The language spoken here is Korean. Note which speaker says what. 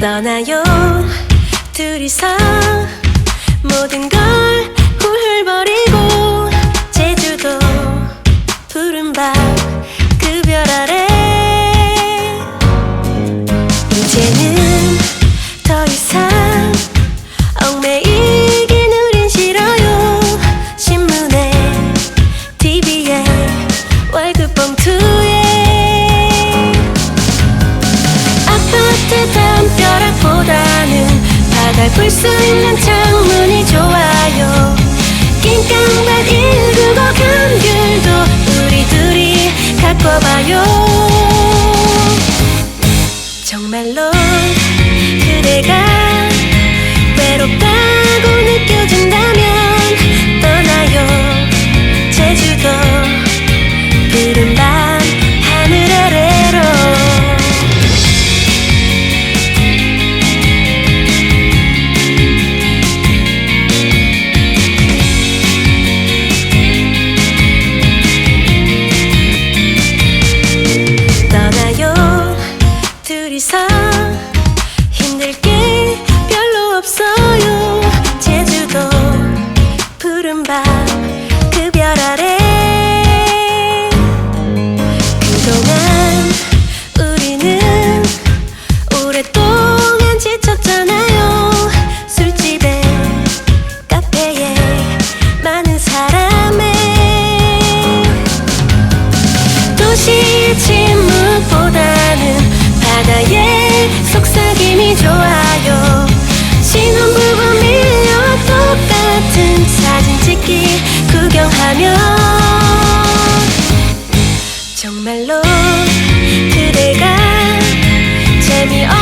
Speaker 1: 떠나요. 둘이서 모든 걸 날 볼 수 있는 창문이 좋아요. 긴깡만 일구고 감귤도 우리 둘이 갖고 봐요. 정말로 그대가 정말로 그대가 재미없